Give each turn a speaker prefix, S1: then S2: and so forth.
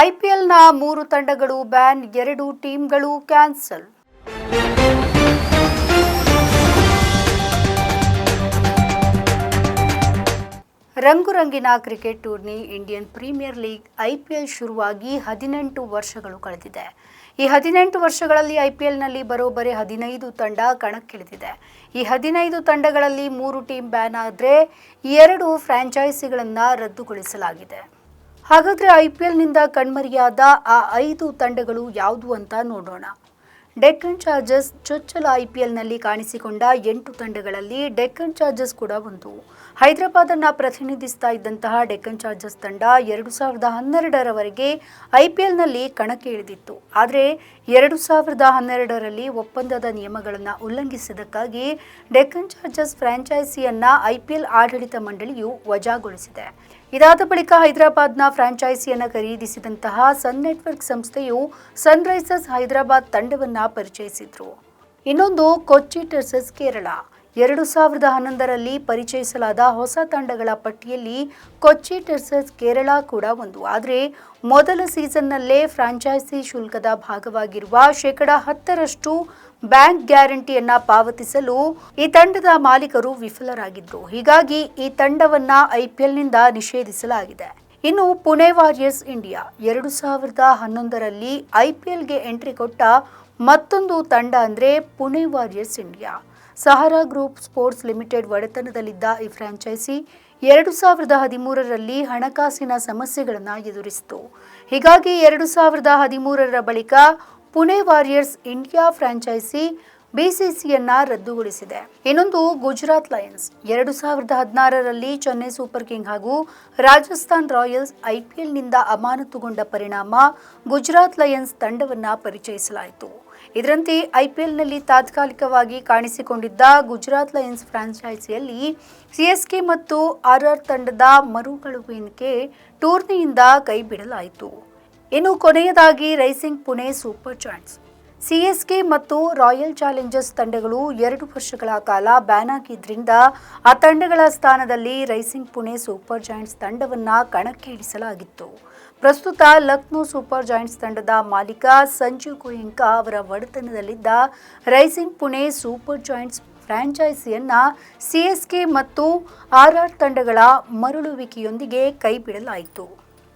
S1: ಐಪಿಎಲ್ನ ಮೂರು ತಂಡಗಳು ಬ್ಯಾನ್ ಎರಡು ಟೀಮ್ಗಳು cancel. ರಂಗುರಂಗಿನ cricket tourney Indian Premier League IPL ಶುರುವಾಗಿ ಹದಿನೆಂಟು ವರ್ಷಗಳು ಕಳೆದಿದೆ. ಈ ಹದಿನೆಂಟು ವರ್ಷಗಳಲ್ಲಿ ಐಪಿಎಲ್ನಲ್ಲಿ ಬರೋಬ್ಬರಿ ಹದಿನೈದು ತಂಡ ಕಣಕ್ಕಿಳಿದಿದೆ. ಈ ಹದಿನೈದು ತಂಡಗಳಲ್ಲಿ ಮೂರು ಟೀಮ್ ಬ್ಯಾನ್ ಆದರೆ ಎರಡು ಫ್ರಾಂಚೈಸಿಗಳನ್ನು ರದ್ದುಗೊಳಿಸಲಾಗಿದೆ. ಹಾಗಾದರೆ ಐಪಿಎಲ್ನಿಂದ ಕಣ್ಮರೆಯಾದ ಆ ಐದು ತಂಡಗಳು ಯಾವುದು ಅಂತ ನೋಡೋಣ. ಡೆಕ್ಕನ್ ಚಾರ್ಜರ್ಸ್ ಚೊಚ್ಚಲ ಐಪಿಎಲ್ನಲ್ಲಿ ಕಾಣಿಸಿಕೊಂಡ ಎಂಟು ತಂಡಗಳಲ್ಲಿ ಡೆಕ್ಕನ್ ಚಾರ್ಜರ್ಸ್ ಕೂಡ ಒಂದು. ಹೈದರಾಬಾದನ್ನು ಪ್ರತಿನಿಧಿಸ್ತಾ ಇದ್ದಂತಹ ಡೆಕ್ಕನ್ ಚಾರ್ಜರ್ಸ್ ತಂಡ ಎರಡು ಸಾವಿರದ ಹನ್ನೆರಡರವರೆಗೆ ಐಪಿಎಲ್ನಲ್ಲಿ ಕಣಕ್ಕೆ ಇಳಿದಿತ್ತು ಆದರೆ ಎರಡು ಸಾವಿರದ ಹನ್ನೆರಡರಲ್ಲಿ ಒಪ್ಪಂದದ ನಿಯಮಗಳನ್ನು ಉಲ್ಲಂಘಿಸಿದ್ದಕ್ಕಾಗಿ ಡೆಕ್ಕನ್ ಚಾರ್ಜರ್ಸ್ ಫ್ರಾಂಚೈಸಿಯನ್ನ ಐಪಿಎಲ್ ಆಡಳಿತ ಮಂಡಳಿಯು ವಜಾಗೊಳಿಸಿದೆ. ಇದಾದ ಬಳಿಕ ಹೈದರಾಬಾದ್ನ ಫ್ರಾಂಚೈಸಿಯನ್ನು ಖರೀದಿಸಿದಂತಹ ಸನ್ ನೆಟ್ವರ್ಕ್ ಸಂಸ್ಥೆಯು ಸನ್ರೈಸರ್ಸ್ ಹೈದರಾಬಾದ್ ತಂಡವನ್ನು ಪರಿಚಯಿಸಿದ್ರು. ಇನ್ನೊಂದು ಕೊಚ್ಚಿ ಟರ್ಸಸ್ ಕೇರಳ. ಎರಡು ಸಾವಿರದ ಹನ್ನೊಂದರಲ್ಲಿ ಪರಿಚಯಿಸಲಾದ ಹೊಸ ತಂಡಗಳ ಪಟ್ಟಿಯಲ್ಲಿ ಕೊಚ್ಚಿ ಟರ್ಸಸ್ ಕೇರಳ ಕೂಡ ಒಂದು. ಆದರೆ ಮೊದಲ ಸೀಸನ್ನಲ್ಲೇ ಫ್ರಾಂಚೈಸಿ ಶುಲ್ಕದ ಭಾಗವಾಗಿರುವ ಶೇಕಡ ಹತ್ತರಷ್ಟು ಬ್ಯಾಂಕ್ ಗ್ಯಾರಂಟಿಯನ್ನ ಪಾವತಿಸಲು ಈ ತಂಡದ ಮಾಲೀಕರು ವಿಫಲರಾಗಿದ್ರು. ಹೀಗಾಗಿ ಈ ತಂಡವನ್ನ ಐಪಿಎಲ್ನಿಂದ ನಿಷೇಧಿಸಲಾಗಿದೆ. ಇನ್ನು ಪುಣೆ ವಾರಿಯರ್ಸ್ ಇಂಡಿಯಾ ಎರಡು ಸಾವಿರದ ಹನ್ನೊಂದರಲ್ಲಿ ಐಪಿಎಲ್ಗೆ ಎಂಟ್ರಿ ಕೊಟ್ಟ ಮತ್ತೊಂದು ತಂಡ ಅಂದರೆ Pune Warriors India. Sahara group sports limited ಒಡೆತನದಲ್ಲಿದ್ದ ಈ ಫ್ರಾಂಚೈಸಿ ಎರಡು ಸಾವಿರದ ಹದಿಮೂರರಲ್ಲಿ ಹಣಕಾಸಿನ ಸಮಸ್ಯೆಗಳನ್ನು ಎದುರಿಸಿತು. ಹೀಗಾಗಿ ಎರಡು ಸಾವಿರದ ಹದಿಮೂರರ ಬಳಿಕ ಪುಣೆ ವಾರಿಯರ್ಸ್ ಇಂಡಿಯಾ ಫ್ರಾಂಚೈಸಿ ಬಿಸಿಸಿಯನ್ನ ರದ್ದುಗೊಳಿಸಿದೆ. ಇನ್ನೊಂದು ಗುಜರಾತ್ ಲಯನ್ಸ್. ಎರಡು ಸಾವಿರದ ಹದಿನಾರರಲ್ಲಿ ಚೆನ್ನೈ ಸೂಪರ್ ಕಿಂಗ್ ಹಾಗೂ ರಾಜಸ್ಥಾನ್ ರಾಯಲ್ಸ್ ಐಪಿಎಲ್ನಿಂದ ಅಮಾನತುಗೊಂಡ ಪರಿಣಾಮ ಗುಜರಾತ್ ಲಯನ್ಸ್ ತಂಡವನ್ನು ಪರಿಚಯಿಸಲಾಯಿತು. ಇದರಂತೆ ಐಪಿಎಲ್ನಲ್ಲಿ ತಾತ್ಕಾಲಿಕವಾಗಿ ಕಾಣಿಸಿಕೊಂಡಿದ್ದ ಗುಜರಾತ್ ಲಯನ್ಸ್ ಫ್ರಾಂಚೈಸಿಯಲ್ಲಿ ಸಿಎಸ್ಕೆ ಮತ್ತು ಆರ್ಆರ್ ತಂಡದ ಮರುಕಳುವಿಕೆ ಟೂರ್ನಿಯಿಂದ ಕೈಬಿಡಲಾಯಿತು. ಇನ್ನು ಕೊನೆಯದಾಗಿ Rising Pune Super Giants. CSK ಮತ್ತು ರಾಯಲ್ ಚಾಲೆಂಜರ್ಸ್ ತಂಡಗಳು ಎರಡು ವರ್ಷಗಳ ಕಾಲ ಬ್ಯಾನ್ ಆಗಿದ್ದರಿಂದ ಆ ತಂಡಗಳ ಸ್ಥಾನದಲ್ಲಿ ರೈಸಿಂಗ್ ಪುಣೆ ಸೂಪರ್ ಜಾಯಿಂಟ್ಸ್ ತಂಡವನ್ನು ಕಣಕ್ಕೆ ಇಳಿಸಲಾಗಿತ್ತು. ಪ್ರಸ್ತುತ ಲಕ್ನೋ ಸೂಪರ್ ಜಾಯಿಂಟ್ಸ್ ತಂಡದ ಮಾಲೀಕ ಸಂಜೀವ್ ಗೋಯಂಕಾ ಅವರ ಒಡೆತನದಲ್ಲಿದ್ದ ರೈಸಿಂಗ್ ಪುಣೆ ಸೂಪರ್ ಜಾಯಿಂಟ್ಸ್ ಫ್ರಾಂಚೈಸಿಯನ್ನ ಸಿಎಸ್ಕೆ ಮತ್ತು ಆರ್ಆರ್ ತಂಡಗಳ ಮರಳುವಿಕೆಯೊಂದಿಗೆ ಕೈಬಿಡಲಾಯಿತು